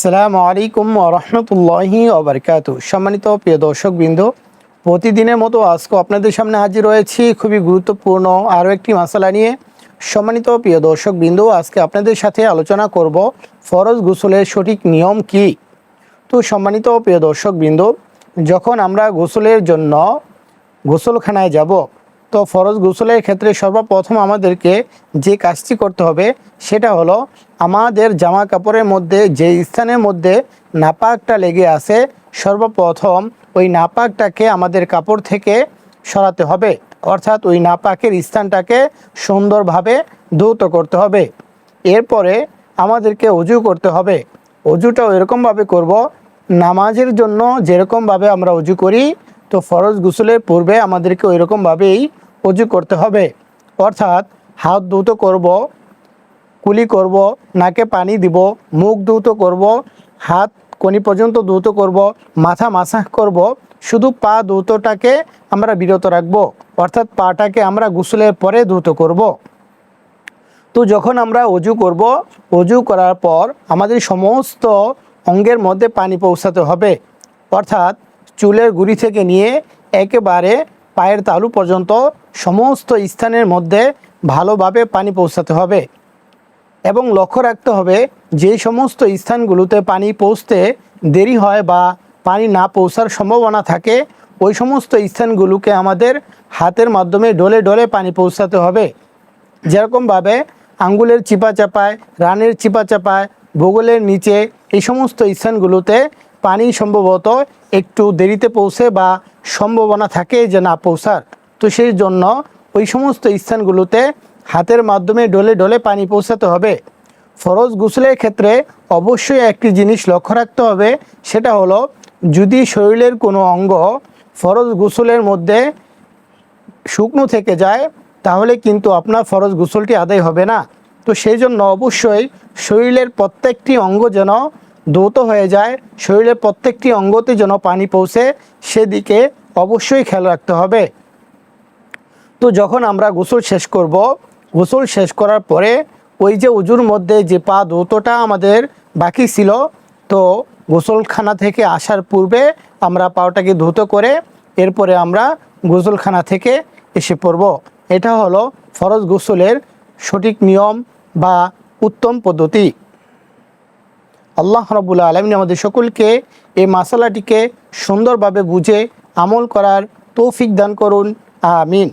সালামু আলাইকুম রহমতুল্লাহি ওবরকাত সম্মানিত প্রিয় দর্শক বিন্দু প্রতিদিনের মতো আজকে আপনাদের সামনে হাজির রয়েছি খুবই গুরুত্বপূর্ণ আরও একটি মশলা নিয়ে। সম্মানিত প্রিয় দর্শক বিন্দু আজকে আপনাদের সাথে আলোচনা করব ফরজ গোসলের সঠিক নিয়ম কি? তো সম্মানিত প্রিয় দর্শক বিন্দু যখন আমরা গোসলের জন্য গোসলখানায় যাব তো ফরজ গোসলের ক্ষেত্রে সর্বপ্রথম আমাদেরকে যে কাজটি করতে হবে সেটা হলো আমাদের জামা কাপড়ের মধ্যে যে স্থানের মধ্যে নাপাকটা লেগে আছে, সর্বপ্রথম ওই নাপাকটাকে আমাদের কাপড় থেকে সরাতে হবে। অর্থাৎ ওই নাপাকের স্থানটাকে সুন্দরভাবে ধৌত করতে হবে। এরপরে আমাদেরকে অজু করতে হবে। অজুটাও এরকমভাবে করব, নামাজের জন্য যেরকমভাবে আমরা অজু করি, তো ফরজ গোসলের পূর্বে আমাদেরকে ওই রকমভাবেই অজু করতে হবে। অর্থাৎ হাত ধৌত করব, কুলি করব, নাকে পানি দিব, মুখ ধৌত করব, হাত কোনি পর্যন্ত ধৌত করব, মাথা মাসাহ করব, শুধু পা ধৌতটাকে আমরা বিরত রাখব। অর্থাৎ পাটাকে আমরা গোসলের পরে ধৌত করব। তো যখন আমরা অজু করব, অজু করার পর আমাদের সমস্ত অঙ্গের মধ্যে পানি পৌঁছাতে হবে। অর্থাৎ চুলের গুড়ি থেকে নিয়ে একেবারে পায়ের তালু পর্যন্ত সমস্ত স্থানের মধ্যে ভালোভাবে পানি পৌঁছাতে হবে। এবং লক্ষ্য রাখতে হবে, যে সমস্ত স্থানগুলোতে পানি পৌঁছতে দেরি হয় বা পানি না পৌঁছার সম্ভাবনা থাকে, ওই সমস্ত স্থানগুলোকে আমাদের হাতের মাধ্যমে ডলে ডলে পানি পৌঁছাতে হবে। যেরকমভাবে আঙ্গুলের চিপা চাপায় রানের চিপা চাপায় ভূগোলের নিচে এই সমস্ত স্থানগুলোতে পানি সম্ভবত একটু দেরিতে পৌঁছে বা সম্ভাবনা থাকে যে না পৌঁছার। তো সেই জন্য ওই সমস্ত স্থানগুলোতে হাতের মাধ্যমে ডলে ডলে পানি পৌঁছাতে হবে। ফরজ গোসলের ক্ষেত্রে অবশ্যই একটি জিনিস লক্ষ্য রাখতে হবে, সেটা হলো যদি শরীরের কোনো অঙ্গ ফরজ গোসলের মধ্যে শুকনো থেকে যায়, তাহলে কিন্তু আপনার ফরজ গোসলটি আদায় হবে না। তো সেই জন্য অবশ্যই শরীরের প্রত্যেকটি অঙ্গ যেন দ্রুত হয়ে যায়। শরীরের প্রত্যেকটি অঙ্গতে যেন পানি পৌঁছে, সেদিকে অবশ্যই খেয়াল রাখতে হবে। তো যখন আমরা গোসল শেষ করব, গোসল শেষ করার পরে ওই যে উজুর মধ্যে যে পা ধৌতটা আমাদের বাকি ছিল, তো গোসলখানা থেকে আসার পূর্বে আমরা পাওটাকে ধৌত করে এরপরে আমরা গোসলখানা থেকে এসে পড়ব। এটা হলো ফরজ গোসলের সঠিক নিয়ম বা উত্তম পদ্ধতি। আল্লাহ রবুল্লা আলমিন আমাদের সকলকে এই মশালাটিকে সুন্দরভাবে বুঝে আমল করার তৌফিক দান করুন। আমিন।